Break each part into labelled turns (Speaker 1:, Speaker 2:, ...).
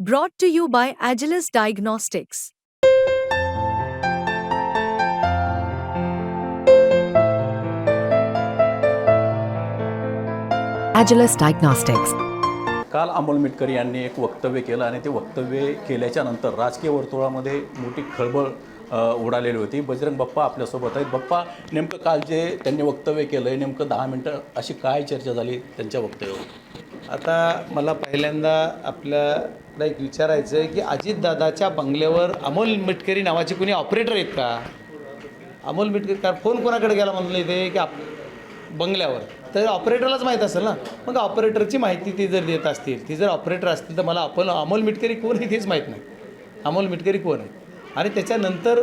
Speaker 1: Brought to you by Agilus Diagnostics.
Speaker 2: Agilus Diagnostics.
Speaker 3: काल अमोल मिटकरी यांनी एक वक्तव्य केलं आणि ते वक्तव्य केल्याच्यानंतर राजकीय वर्तुळामध्ये मोठी खळबळ उडालेली होती बजरंग बाप्पा आपल्यासोबत आहेत बाप्पा नेमकं काल जे त्यांनी वक्तव्य केलं आहे नेमकं दहा मिनटं अशी काय चर्चा झाली त्यांच्या वक्तव्यावर
Speaker 4: आता मला पहिल्यांदा मला एक विचारायचं आहे की अजितदादाच्या बंगल्यावर अमोल मिटकरी नावाचे कुणी ऑपरेटर आहेत का? अमोल मिटकरी का फोन कोणाकडे गेला म्हणलं इथे की आप बंगल्यावर? तर ऑपरेटरलाच माहीत असेल ना? मग ऑपरेटरची माहिती ती जर देत असतील ती जर ऑपरेटर असतील तर मला आपण अमोल मिटकरी कोण आहे तेच माहीत नाही. अमोल मिटकरी कोण आहे? आणि त्याच्यानंतर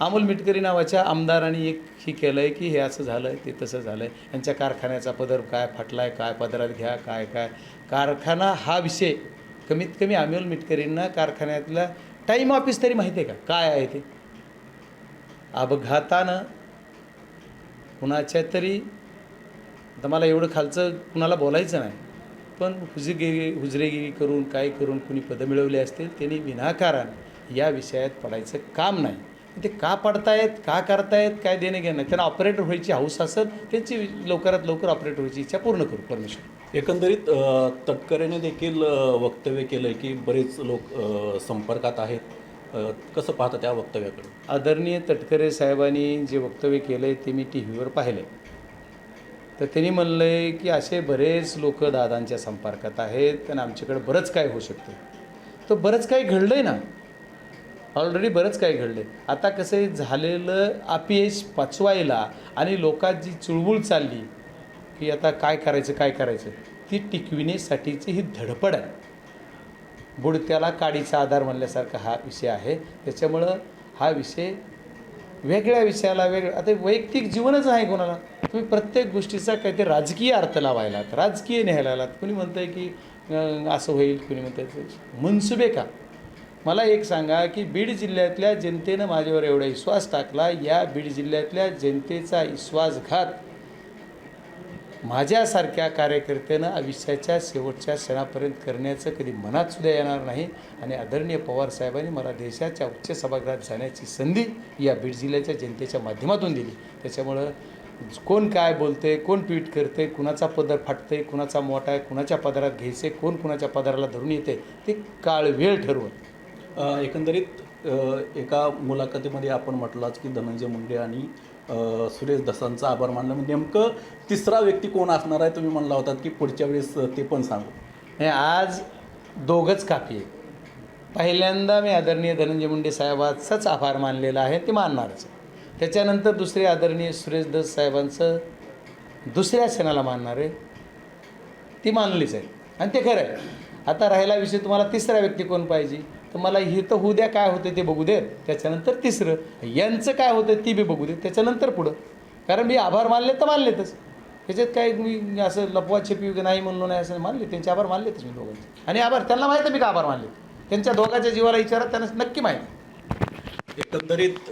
Speaker 4: अमोल मिटकरी नावाच्या आमदारांनी एक ही केलं आहे की हे असं झालं आहे ते तसं झालं आहे यांच्या कारखान्याचा पदर काय फाटला आहे काय पदरात घ्या काय काय? कारखाना हा विषय कमीत कमी अमोल मिटकरींना कारखान्यातला टाईम ऑफिस तरी माहिती आहे का? काय आहे ते? अपघातानं कुणाच्या तरी आता मला एवढं खालचं कुणाला बोलायचं नाही पण हुजगिरी हुजरेगिरी करून काय करून कुणी पदं मिळवली असतील त्यांनी विनाकारण या विषयात पडायचं काम नाही. ते का पडतायत का करतायत काय देणे घेणं त्यांना ऑपरेटर व्हायची हौस असेल त्यांची लवकरात लवकर ऑपरेटर व्हायची इच्छा पूर्ण करू परमेश्वर.
Speaker 3: एकंदरीत तटकरेने देखील वक्तव्य केलं आहे की बरेच लोक संपर्कात आहेत. कसं पाहता त्या वक्तव्याकडे
Speaker 4: आदरणीय तटकरे साहेबांनी जे वक्तव्य केलं आहे ते मी टी व्हीवर पाहिले तर त्यांनी म्हणलं आहे की असे बरेच लोक दादांच्या संपर्कात आहेत आणि आमच्याकडे बरंच काय होऊ शकते तर बरंच काही घडलं आहे ना? ऑलरेडी बरंच काही घडलं आहे आता कसं आहे झालेलं अपयश पचवायला आणि लोकात जी चुळबुळ चालली की आता काय करायचं काय करायचं? ती टिकविण्यासाठीची ही धडपड आहे. बुडत्याला काडीचा आधार म्हणल्यासारखा हा विषय आहे. त्याच्यामुळं हा विषय वेगळ्या विषयाला वेगळं. आता वैयक्तिक जीवनच आहे कोणाला. तुम्ही प्रत्येक गोष्टीचा काहीतरी राजकीय अर्थ लावायलात राजकीय न्यायला आलात कुणी म्हणतं आहे की असं होईल कुणी म्हणतं आहे मनसुबे का? मला एक सांगा की बीड जिल्ह्यातल्या जनतेनं माझ्यावर एवढा विश्वास टाकला. या बीड जिल्ह्यातल्या जनतेचा विश्वासघात माझ्यासारख्या कार्यकर्त्यानं आयुष्याच्या शेवटच्या क्षणापर्यंत करण्याचं कधी मनात सुद्धा येणार नाही. आणि आदरणीय पवारसाहेबांनी मला देशाच्या उच्च सभागृहात जाण्याची संधी या बीड जिल्ह्याच्या जनतेच्या माध्यमातून दिली. त्याच्यामुळं कोण काय बोलते कोण ट्विट करते कुणाचा पदर फाटते कुणाचा मोठा आहे कुणाच्या पदरात घ्यायचे कोण कुणाच्या पदराला धरून येते ते काळ वेळ ठरवत
Speaker 3: एकंदरीत एका मुलाखतीमध्ये आपण म्हटलाच की धनंजय मुंडे आणि सुरेश दसांचा आभार मानला. म्हणजे नेमकं तिसरा व्यक्ती कोण असणार आहे तुम्ही म्हणला होतात की पुढच्या वेळेस ते पण सांगू.
Speaker 4: हे आज दोघंच कापी आहे पहिल्यांदा मी आदरणीय धनंजय मुंडे साहेबांचाच आभार मानलेला आहे ते मानणारच त्याच्यानंतर दुसरे आदरणीय सुरेश दस साहेबांचं दुसऱ्या क्षणाला मानणार आहे ती मानलीच आहे. आणि ते खरं आहे. आता राहिला विषय तुम्हाला तिसरा व्यक्ती कोण पाहिजे? तर मला हे तर होऊ द्या काय होतं ते बघू दे त्याच्यानंतर तिसरं यांचं काय होतं ती बी बघू दे त्याच्यानंतर पुढं. कारण मी आभार मानले तर मानलेतच. त्याच्यात काय मी असं लपवा छेपी नाही म्हणलो नाही असं मानले. त्यांचे आभार मानलेतच मी दोघांचे. आणि आभार त्यांना माहीत आहे मी का आभार मानले. त्यांच्या दोघांच्या जीवाला विचारा त्यांना नक्की माहिती
Speaker 3: एकंदरीत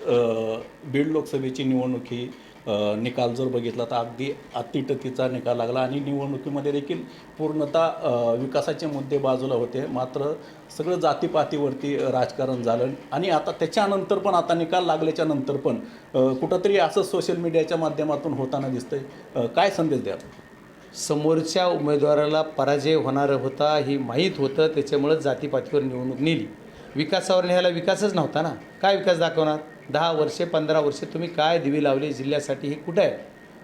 Speaker 3: बीड लोकसभेची निवडणूक ही निकाल जर बघितला तर अगदी अतिटतीचा निकाल लागला आणि निवडणुकीमध्ये देखील पूर्णतः विकासाचे मुद्दे बाजूला होते. मात्र सगळं जातीपातीवरती राजकारण झालं. आणि आता त्याच्यानंतर पण आता निकाल लागल्याच्या नंतर पण कुठंतरी असं सोशल मीडियाच्या माध्यमातून होताना दिसतंय. काय संदेश द्या
Speaker 4: समोरच्या उमेदवाराला पराजय होणार होता हे माहीत होतं. त्याच्यामुळं जातीपातीवर निवडणूक नेली. विकासावर न्यायला विकासच नव्हता ना? काय विकास दाखवणार? दहा वर्षे पंधरा वर्षे तुम्ही काय दिवी लावली जिल्ह्यासाठी? हे कुठं आहे?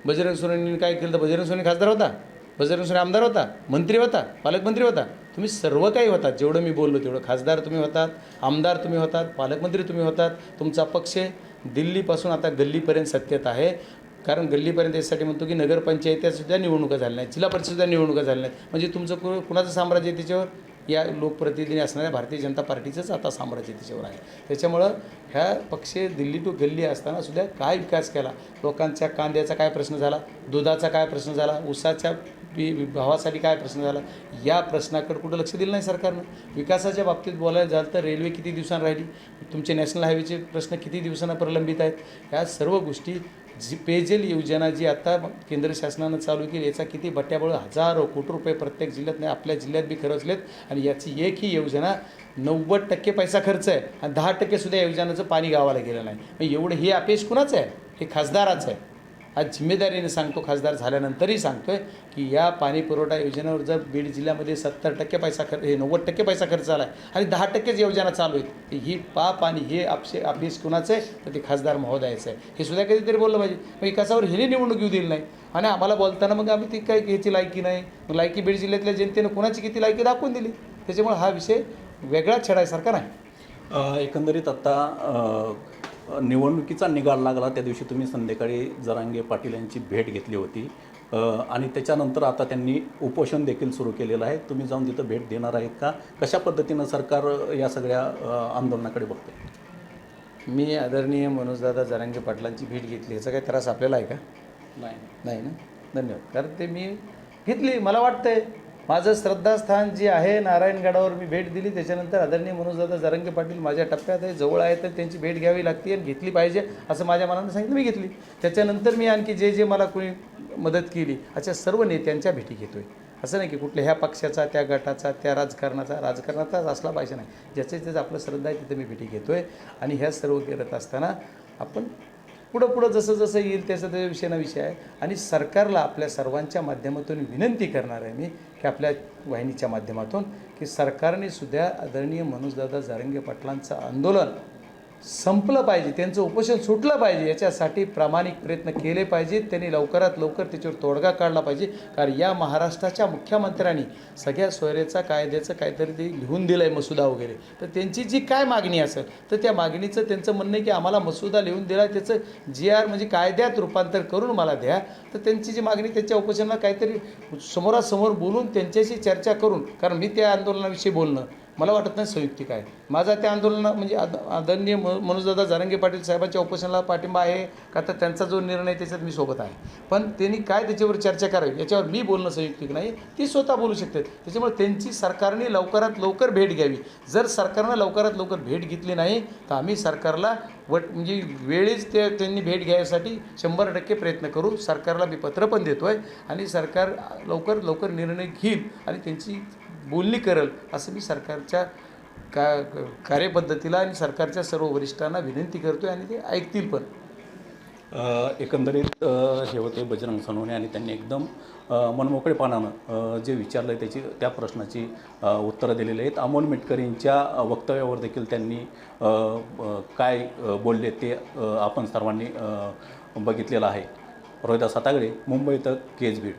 Speaker 4: बजरंग सोनेंनी काय केलं तर बजरंग सोने खासदार होता? बजरंग सोने आमदार होता? मंत्री होता? पालकमंत्री होता? तुम्ही सर्व काही होतात. जेवढं मी बोललो तेवढं. खासदार तुम्ही होतात आमदार तुम्ही होतात पालकमंत्री तुम्ही होतात. तुमचा पक्ष दिल्लीपासून आता गल्लीपर्यंत सत्तेत आहे. कारण गल्लीपर्यंत यासाठी म्हणतो की नगरपंचायतीसुद्धा निवडणुका झाल्या नाहीत. जिल्हा परिषदसुद्धा निवडणुका झाल्या नाहीत. म्हणजे तुमचं कु कुणाचं साम्राज्य आहे त्याच्यावर? या लोकप्रतिनिधी असणाऱ्या भारतीय जनता पार्टीचंच आता साम्राज्य त्याच्यावर आहे. त्याच्यामुळं ह्या पक्ष दिल्ली टू गल्ली असताना सुद्धा काय विकास केला? लोकांच्या कांद्याचा काय प्रश्न झाला? दुधाचा काय प्रश्न झाला? ऊसाच्या बी भावासाठी काय प्रश्न झाला? या प्रश्नाकडे कुठं लक्ष दिलं नाही सरकारनं? विकासाच्या बाबतीत बोलायला झालं तर रेल्वे किती दिवसांना राहिली? तुमचे नॅशनल हायवेचे प्रश्न किती दिवसांना प्रलंबित आहेत? ह्या सर्व गोष्टी जी पेयजल योजना जी आता केंद्र शासनानं चालू केली याचा किती बट्ट्याबळ हजारो कोटी रुपये प्रत्येक जिल्ह्यात नाही आपल्या जिल्ह्यात बी खर्चलेत. आणि याची एक ही योजना नव्वद टक्के पैसा खर्च आहे आणि दहा टक्के सुद्धा या योजनाचं पाणी गावाला गेलं नाही. मग एवढं हे अपेश कुणाचं आहे? हे खासदाराचं आहे. आज जिम्मेदारीने सांगतो खासदार झाल्यानंतरही सांगतो आहे की या पाणी पुरवठा योजनेवर जर बीड जिल्ह्यामध्ये सत्तर टक्के पैसा खर्च हे नव्वद टक्के पैसा खर्च झाला आहे आणि दहा टक्केच योजना चालू आहेत तर ही पाप आणि हे आपसे अपेस कुणाचं आहे तर ते खासदार महोदयाचं आहे हे सुद्धा कधीतरी बोललं पाहिजे. मग एकासावर हिने निवडणूक येऊ दिली नाही. आणि आम्हाला बोलताना मग आम्ही ती काय ह्याची लायकी नाही. मग लायकी बीड जिल्ह्यातल्या जनतेनं कुणाची किती लायकी दाखवून दिली? त्याच्यामुळे हा विषय वेगळाच छेडायसारखा नाही.
Speaker 3: एकंदरीत आत्ता निवडणुकीचा निकाल लागला त्या दिवशी तुम्ही संध्याकाळी जरांगे पाटील यांची भेट घेतली होती. आणि त्याच्यानंतर आता त्यांनी उपोषण देखील सुरू केलेलं आहे. तुम्ही जाऊन तिथं भेट देणार आहेत का? कशा पद्धतीनं सरकार या सगळ्या आंदोलनाकडे बघते?
Speaker 4: मी आदरणीय मनोजदादा जरांगे पाटलांची भेट घेतली. याचा काही त्रास आपल्याला आहे का?
Speaker 3: नाही.
Speaker 4: नाही ना? धन्यवाद. कारण ते मी घेतली. मला वाटतंय. माझं श्रद्धास्थान जे आहे नारायणगडावर मी भेट दिली. त्याच्यानंतर आदरणीय मनोजदादा जरंगे पाटील माझ्या टप्प्यात आहे जवळ आहे तर त्यांची भेट घ्यावी लागते आणि घेतली पाहिजे असं माझ्या मनानं सांगितलं मी घेतली. त्याच्यानंतर मी आणखी जे जे मला कोणी मदत केली अशा सर्व नेत्यांच्या भेटी घेतो आहे असं नाही की कुठल्या ह्या पक्षाचा त्या गटाचा त्या राजकारणाचा राजकारणाचाच असला पाहिजे नाही. ज्याचे त्याचं आपलं श्रद्धा आहे तिथे मी भेटी घेतो आहे आणि ह्या सर्व करत असताना आपण पुढं पुढं जसं जसं येईल त्याचा त्याच्या विषयाना विषय आहे. आणि सरकारला आपल्या सर्वांच्या माध्यमातून विनंती करणार आहे मी की आपल्या वाहिनीच्या माध्यमातून की सरकारने सुद्धा आदरणीय मनोजदादा जारंगे पाटलांचं आंदोलन संपलं पाहिजे त्यांचं उपोषण सुटलं पाहिजे याच्यासाठी प्रामाणिक प्रयत्न केले पाहिजेत त्यांनी लवकरात लवकर त्याच्यावर तोडगा काढला पाहिजे कारण या महाराष्ट्राच्या मुख्यमंत्र्यांनी सगळ्या सोयरेचा कायद्याचं काहीतरी ते लिहून दिलं आहे मसुदा वगैरे. तर त्यांची जी काय मागणी असेल तर त्या मागणीचं त्यांचं म्हणणं आहे की आम्हाला मसुदा लिहून दिला त्याचं जी आर म्हणजे कायद्यात रूपांतर करून मला द्या तर त्यांची जी मागणी त्यांच्या उपोषणाला काहीतरी समोरासमोर बोलून त्यांच्याशी चर्चा करून कारण मी त्या आंदोलनाविषयी बोलणं मला वाटत नाही संयुक्तिक आहे. माझा त्या आंदोलन म्हणजे आद आदरणीय मनोजदादा जारंगे पाटील साहेबांच्या उपोषणाला पाठिंबा आहे का तर त्यांचा जो निर्णय आहे त्याच्यात मी सोबत आहे. पण त्यांनी काय त्याच्यावर चर्चा करावी याच्यावर मी बोलणं संयुक्तिक नाही. ती स्वतः बोलू शकतात त्याच्यामुळे त्यांची सरकारने लवकरात लवकर भेट घ्यावी. जर सरकारनं लवकरात लवकर भेट घेतली नाही तर आम्ही सरकारला वट म्हणजे वेळेच ते त्यांनी भेट घ्यायसाठी शंभर टक्के प्रयत्न करू. सरकारला मी पत्र पण देतो आहे आणि सरकार लवकर लवकर निर्णय घेईल आणि त्यांची बोलणी करेल असं मी सरकारच्या का कार्यपद्धतीला आणि सरकारच्या सर्व वरिष्ठांना विनंती करतो आहे आणि ते ऐकतील पण.
Speaker 3: एकंदरीत हे होते बजरंग सोनवणे आणि त्यांनी एकदम मनमोकळेपणानं जे विचारलं आहे त्याची त्या प्रश्नाची उत्तरं दिलेली आहेत. अमोल मिटकरींच्या वक्तव्यावर देखील त्यांनी काय बोलले ते आपण सर्वांनी बघितलेलं आहे. रोहिदास सातागडे मुंबई केज बीड